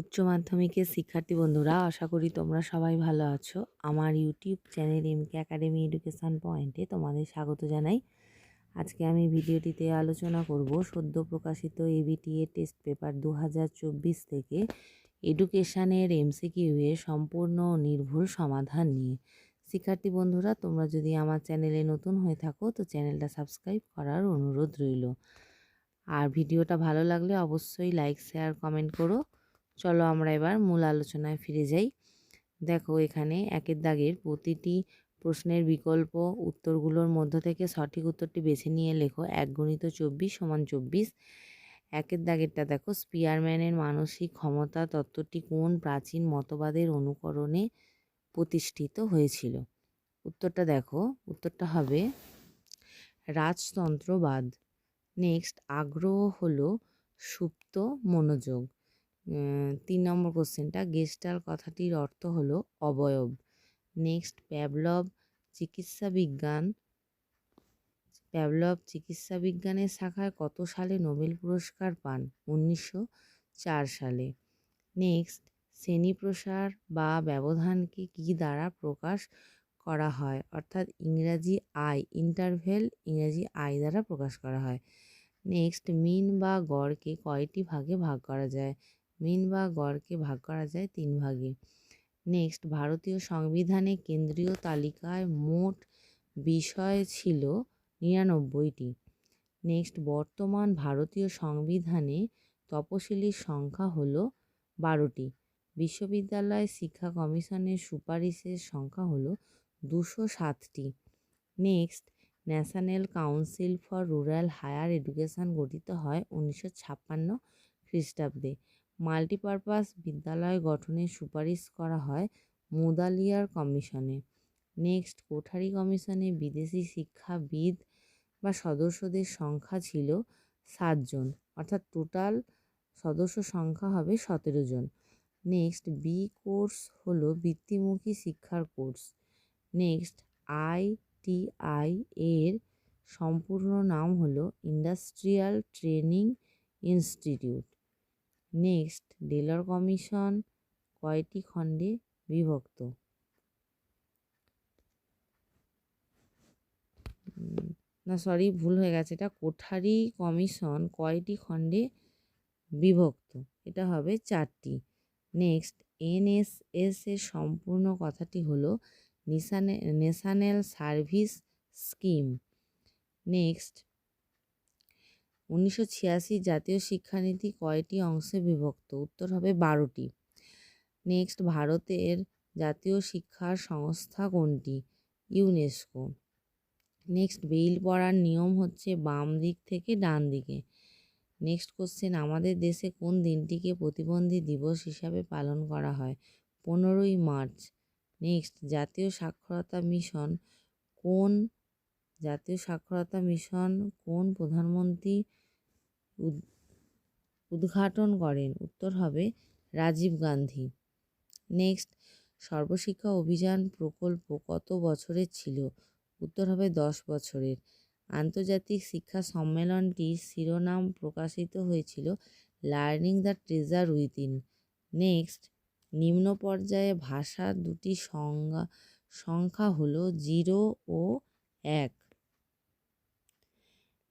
উচ্চ মাধ্যমিকের শিক্ষার্থী বন্ধুরা, আশা করি তোমরা সবাই ভালো আছো। আমার YouTube channel MK academy education পয়েন্টে তোমাদের স্বাগত জানাই। আজকে আমি ভিডিওটিতে আলোচনা করব সদ্য প্রকাশিত এবিটিএ টেস্ট পেপার দু হাজার চব্বিশ থেকে এডুকেশানের এমসিকিউ সম্পূর্ণ নির্ভুল সমাধান নিয়ে। শিক্ষার্থী বন্ধুরা, তোমরা যদি আমার চ্যানেলে নতুন হয়ে থাকো, তো চ্যানেলটা সাবস্ক্রাইব করার অনুরোধ রইল। আর ভিডিওটা ভালো লাগলে অবশ্যই লাইক শেয়ার কমেন্ট করো। চলো আমরা এবার মূল আলোচনায় ফিরে যাই। দেখো এখানে একের দাগের প্রতিটি প্রশ্নের বিকল্প উত্তরগুলোর মধ্য থেকে সঠিক উত্তরটি বেছে নিয়ে লেখো। এক গণিত চব্বিশ সমান চব্বিশ। একের দাগেরটা দেখো স্পিয়ারম্যানের মানসিক ক্ষমতা তত্ত্বটি কোন প্রাচীন মতবাদের অনুকরণে প্রতিষ্ঠিত হয়েছিল? উত্তরটা দেখো, উত্তরটা হবে রাজতন্ত্রবাদ। নেক্সট আগ্রহ হলো সুপ্ত মনোযোগ। তিন নম্বর কোশ্চেনটা গেস্টাল কথাটির অর্থ হলো অবয়ব। নেক্সট প্যাবলভ চিকিৎসা বিজ্ঞান। প্যাবলভ চিকিৎসা বিজ্ঞানের শাখায় কত সালে নোবেল পুরস্কার পান? উনিশশো চার সালে। নেক্সট শ্রেণীপ্রসার বা ব্যবধানকে কী দ্বারা প্রকাশ করা হয়? অর্থাৎ ইংরাজি আই ইন্টারভেল ইংরাজি আই দ্বারা প্রকাশ করা হয়। নেক্সট মিন বা গড়কে কয়টি ভাগে ভাগ করা যায়? মিন বা গড়কে ভাগ করা যায় তিন ভাগে। নেক্সট ভারতীয় সংবিধানে কেন্দ্রীয় তালিকায় মোট বিষয় ছিল নিরানব্বইটি। নেক্সট বর্তমান ভারতীয় সংবিধানে তপশিলির সংখ্যা হল বারোটি। বিশ্ববিদ্যালয় শিক্ষা কমিশনের সুপারিশের সংখ্যা হল দুশো সাতটি। Next national council for rural higher education গঠিত হয় উনিশশো ছাপ্পান্ন খ্রিস্টাব্দে। মাল্টিপারপাস বিদ্যালয় গঠনের সুপারিশ করা হয় মুদালিয়ার কমিশনে। নেক্সট, কোঠারি কমিশনে বিদেশি শিক্ষাবিদ বা সদস্যদের সংখ্যা ছিল সাতজন, অর্থাৎ টোটাল সদস্য সংখ্যা হবে সতেরো জন। নেক্সট, বি কোর্স হলো বৃত্তিমুখী শিক্ষার কোর্স। নেক্সট আইটিআই এর সম্পূর্ণ নাম হলো industrial training institute. Next Delors commission কয়টি খণ্ডে বিভক্ত? না সরি ভুল হয়ে গেছে। এটা কোঠারি কমিশন কয়টি খণ্ডে বিভক্ত? এটা হবে চারটি। নেক্সট, এনএসএস এর সম্পূর্ণ কথাটি হলো ন্যাশনাল সার্ভিস স্কিম। নেক্সট উনিশশো ছিয়াশি জাতীয় শিক্ষানীতি কয়টি অংশে বিভক্ত? উত্তর হবে বারোটি। নেক্সট, ভারতের জাতীয় শিক্ষার সংস্থা কোনটি? ইউনেস্কো। নেক্সট বেইল পড়ার নিয়ম হচ্ছে বাম দিক থেকে ডান দিকে। নেক্সট কোশ্চেন, আমাদের দেশে কোন দিনটিকে প্রতিবন্ধী দিবস হিসাবে পালন করা হয়? পনেরোই মার্চ। নেক্সট, জাতীয় সাক্ষরতা মিশন কোন, জাতীয় সাক্ষরতা মিশন কোন প্রধানমন্ত্রী উদ্ঘাটন করেন। উত্তর হবে রাজীব গান্ধী। নেক্সট, সর্বশিক্ষা অভিযান প্রকল্প কত বছরের ছিল? উত্তর হবে দশ বছরের। আন্তর্জাতিক শিক্ষা সম্মেলনটির শিরোনাম প্রকাশিত হয়েছিল learning the treasure within next, নিম্ন পর্যায়ে ভাষার দুটি সংজ্ঞা, সংখ্যা হলো জিরো ও এক।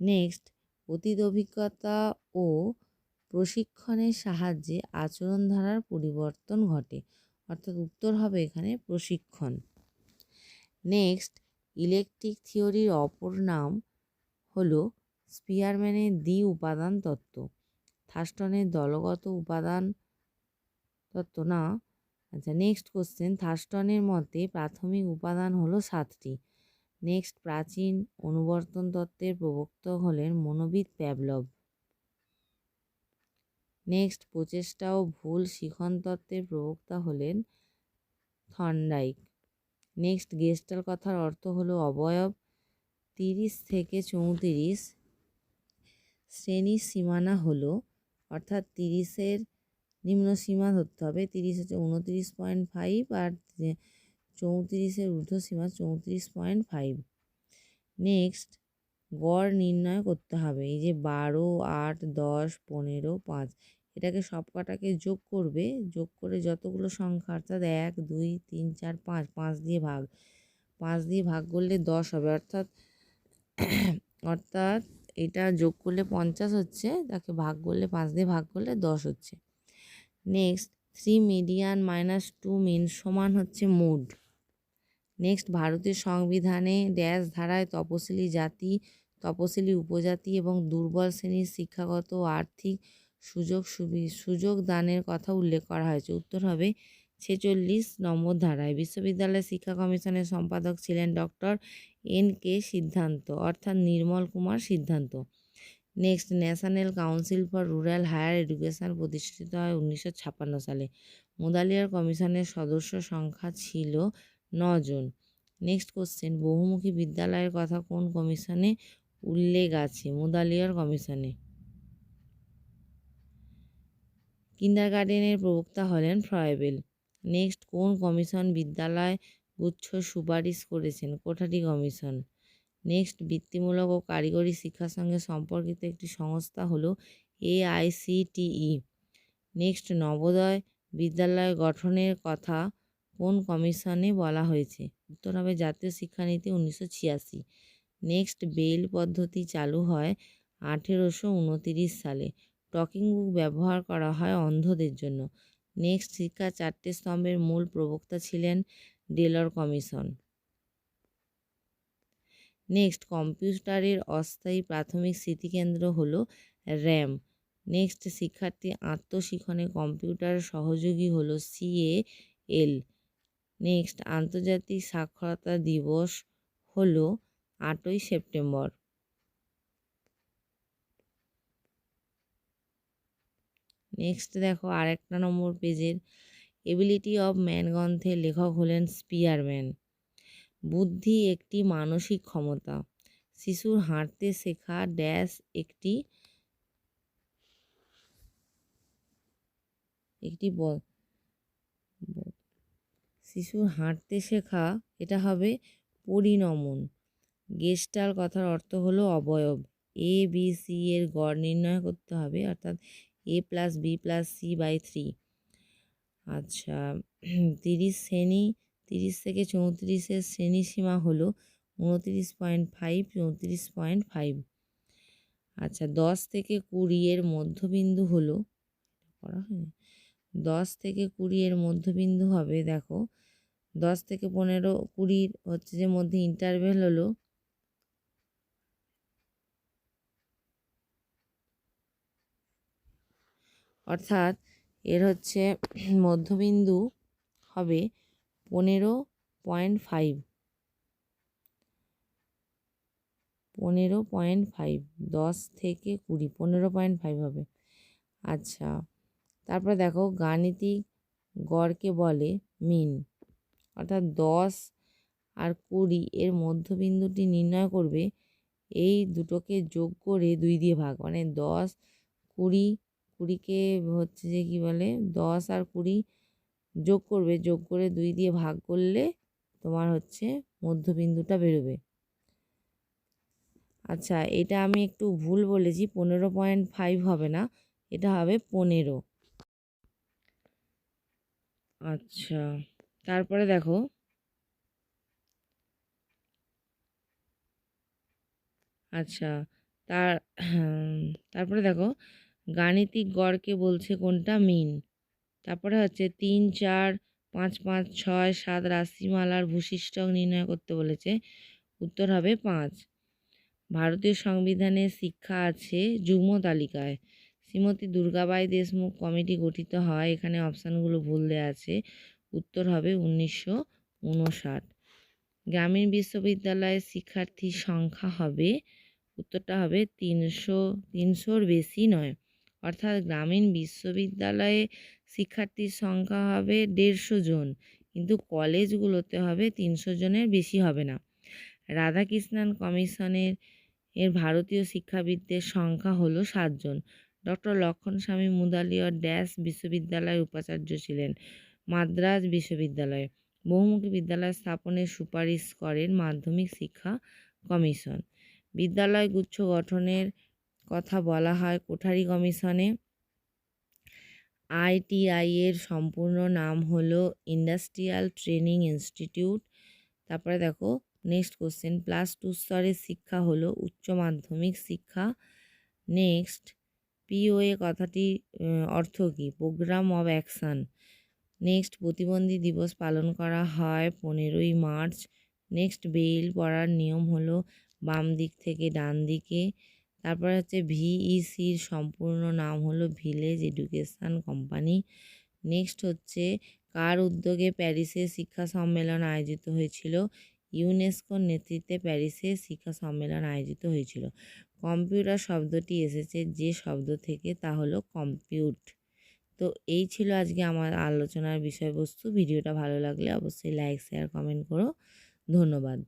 নেক্সট অতীত অভিজ্ঞতা ও প্রশিক্ষণের সাহায্যে আচরণ ধারার পরিবর্তন ঘটে। অর্থাৎ উত্তর হবে এখানে প্রশিক্ষণ। নেক্সট ইলেকট্রিক থিওরির অপর নাম হলো স্পিয়ারম্যানের দ্বি উপাদান তত্ত্ব। থাস্টনের দলগত উপাদান তত্ত্ব না। আচ্ছা নেক্সট কোশ্চেন থাস্টনের মতে প্রাথমিক উপাদান হলো সাতটি। নেক্সট প্রাচীন অনুবর্তন তত্ত্বের প্রবক্তক হলেন মনোবিদ প্যাবলভ নেক্সট প্রচেষ্টা ও ভুল শিখন তত্ত্বের প্রবক্তা হলেন থন্ডাইক নেক্সট গেস্টাল কথার অর্থ হলো অবয়ব তিরিশ থেকে চৌত্রিশ শ্রেণির সীমানা হলো, অর্থাৎ তিরিশের নিম্ন সীমা ধরতে হবে, তিরিশ হচ্ছে উনত্রিশ পয়েন্ট ফাইভ আর চৌত্রিশের ঊর্ধ্বসীমা চৌত্রিশ পয়েন্ট ফাইভ। নেক্সট, গড় নির্ণয় করতে হবে। এই যে বারো, আট, দশ, পনেরো, পাঁচ, এটাকে সব কটাকে যোগ করবে। যোগ করে যতগুলো সংখ্যা, অর্থাৎ এক, দুই, তিন, চার, পাঁচ পাঁচ দিয়ে ভাগ। পাঁচ দিয়ে ভাগ করলে দশ হবে। অর্থাৎ অর্থাৎ এটা যোগ করলে পঞ্চাশ হচ্ছে, তাকে ভাগ করলে পাঁচ দিয়ে ভাগ করলে দশ হচ্ছে। Next, three median minus two mean সমান হচ্ছে মুড। নেক্সট ভারতীয় সংবিধানে ড্যাশ ধারায় তপশিলি জাতি, তপশিলি উপজাতি এবং দুর্বল শ্রেণির শিক্ষাগত ও আর্থিক সুযোগ সুবি, সুযোগ দানের কথা উল্লেখ করা হয়েছে। উত্তর হবে ছেচল্লিশ নম্বর ধারায়। বিশ্ববিদ্যালয় শিক্ষা কমিশনের সম্পাদক ছিলেন ডক্টর এন কে সিদ্ধান্ত, অর্থাৎ Nirmal Kumar Siddhanta. Next national council for rural higher education প্রতিষ্ঠিত হয় উনিশশো ছাপ্পান্ন সালে। মুদালিয়ার কমিশনের সদস্য সংখ্যা ছিল নজন। নেক্সট কোশ্চেন বহুমুখী বিদ্যালয়ের কথা কোন কমিশনে উল্লেখ আছে? মুদালিয়ার কমিশনে। কিন্ডার গার্ডেনের প্রবক্তা হলেন ফ্রয়েবেল। নেক্সট কোন কমিশন বিদ্যালয় গুচ্ছ সুপারিশ করেছেন? কোঠারি কমিশন। নেক্সট বৃত্তিমূলক ও কারিগরি শিক্ষার সঙ্গে সম্পর্কিত একটি সংস্থা হলো এআইসিটিই নেক্সট নবোদয় বিদ্যালয় গঠনের কথা কোন কমিশনে বলা হয়েছে? উত্তর হবে জাতীয় শিক্ষানীতি উনিশশো ছিয়াশি। নেক্সট বেল পদ্ধতি চালু হয় আঠেরোশো উনতিরিশ সালে। টকিং বুক ব্যবহার করা হয় অন্ধদের জন্য। নেক্সট, শিক্ষা চারটে স্তম্ভের মূল প্রবক্তা ছিলেন ডেলর কমিশন। নেক্সট, কম্পিউটারের অস্থায়ী প্রাথমিক স্মৃতিকেন্দ্র হল র্যাম। নেক্সট, শিক্ষার্থী আত্মশিখনে কম্পিউটার সহযোগী হলো সিএএল নেক্সট আন্তর্জাতিক সাক্ষরতা দিবস হলো আটই সেপ্টেম্বর। নেক্সট দেখো আরেকটা নম্বর পেজের এবিলিটি অফ ম্যান গ্রন্থের লেখক হলেন স্পিয়ারম্যান বুদ্ধি একটি মানসিক ক্ষমতা। শিশুর হাঁটতে শেখা ড্যাশ একটি একটি শিশুর হাঁটতে শেখা, এটা হবে পরিণমন। গেস্টাল কথার অর্থ হলো অবয়ব। এ বি সি এর গড় নির্ণয় করতে হবে, অর্থাৎ A plus B plus C by three আচ্ছা তিরিশ শ্রেণি, তিরিশ থেকে চৌত্রিশের শ্রেণি সীমা হলো উনত্রিশ পয়েন্ট ফাইভ চৌত্রিশ পয়েন্ট ফাইভ আচ্ছা দশ থেকে কুড়ি এর মধ্যবিন্দু হলো করা হয়নি। দশ থেকে কুড়ি এর মধ্যবিন্দু হবে, দেখো দশ থেকে পনেরো কুড়ির হচ্ছে যে মধ্যে ইন্টারভেল হলো। অর্থাৎ এর হচ্ছে মধ্যবিন্দু হবে পনেরো পয়েন্ট ফাইভ। পনেরো পয়েন্ট ফাইভ, দশ থেকে কুড়ি, পনেরো পয়েন্ট ফাইভ হবে। আচ্ছা তারপরে দেখো গাণিতিক গড়কে বলে মিন। অর্থাৎ দশ আর কুড়ি এর মধ্যবিন্দুটি নির্ণয় করবে, এই দুটোকে যোগ করে দুই দিয়ে ভাগ মানে দশ, কুড়ি, কুড়িকে হচ্ছে যে কী বলে, দশ আর কুড়ি যোগ করবে, যোগ করে দুই দিয়ে ভাগ করলে তোমার হচ্ছে মধ্যবিন্দুটা বেরোবে। আচ্ছা এটা আমি একটু ভুল বলেছি, পনেরো পয়েন্ট ফাইভ হবে না, এটা হবে পনেরো। আচ্ছা। তারপরে দেখো। আচ্ছা তার, তারপরে দেখো, গাণিতিক গড়কে বলছে কোনটা? মিন। তারপরে হচ্ছে তিন, চার, পাঁচ পাঁচ, ছয়, সাত, রাশিমালার ভূশিষ্ঠক নির্ণয় করতে বলেছে। উত্তর হবে পাঁচ। ভারতীয় সংবিধানে শিক্ষা আছে যুগ্ম তালিকায়। শ্রীমতী দুর্গাবাই দেশমুখ কমিটি গঠিত হয়। এখানে অপশানগুলো ভুল দেওয়া আছে। উত্তর হবে উনিশশো উনষাট। গ্রামীণ বিশ্ববিদ্যালয়ের শিক্ষার্থীর সংখ্যা হবে, উত্তরটা হবে তিনশো, তিনশোর বেশি নয়। অর্থাৎ গ্রামীণ বিশ্ববিদ্যালয়ে শিক্ষার্থীর সংখ্যা হবে দেড়শো জন, কিন্তু কলেজগুলোতে হবে তিনশো জনের বেশি হবে না। রাধাকৃষ্ণান কমিশনের, এর ভারতীয় শিক্ষাবিদদের সংখ্যা হলো সাতজন ডক্টর লক্ষণ স্বামী মুদালিয়র ড্যাশ বিশ্ববিদ্যালয়ের উপাচার্য ছিলেন। মাদ্রাজ বিশ্ববিদ্যালয়ে। বহুমুখী বিদ্যালয় স্থাপনের সুপারিশ করেন মাধ্যমিক শিক্ষা কমিশন। বিদ্যালয় গুচ্ছ গঠনের কথা বলা হয় কোঠারি কমিশনে। আইটিআই এর সম্পূর্ণ নাম হলো ইন্ডাস্ট্রিয়াল ট্রেনিং ইনস্টিটিউট। তারপরে দেখো, নেক্সট কোশ্চেন, প্লাস টু স্তরের শিক্ষা হলো উচ্চ মাধ্যমিক শিক্ষা। নেক্সট, পিওএ কথাটি অর্থ কী? Program of action. নেক্সট প্রতিবন্ধী দিবস পালন করা হয় পনেরোই মার্চ। নেক্সট বেল পড়ার নিয়ম হলো বাম দিক থেকে ডান দিকে। তারপরে হচ্ছে ভিইসির সম্পূর্ণ নাম হলো ভিলেজ এডুকেশান কোম্পানি নেক্সট হচ্ছে কার উদ্যোগে প্যারিসে শিক্ষা সম্মেলন আয়োজিত হয়েছিল? ইউনেস্কোর নেতৃত্বে প্যারিসে শিক্ষা সম্মেলন আয়োজিত হয়েছিল। কম্পিউটার শব্দটি এসেছে যে শব্দ থেকে তা হলো কম্পিউট। তো এই ছিল আজকে আমার আলোচনার বিষয়বস্তু। ভিডিওটা ভালো লাগলে অবশ্যই লাইক শেয়ার কমেন্ট করো। ধন্যবাদ।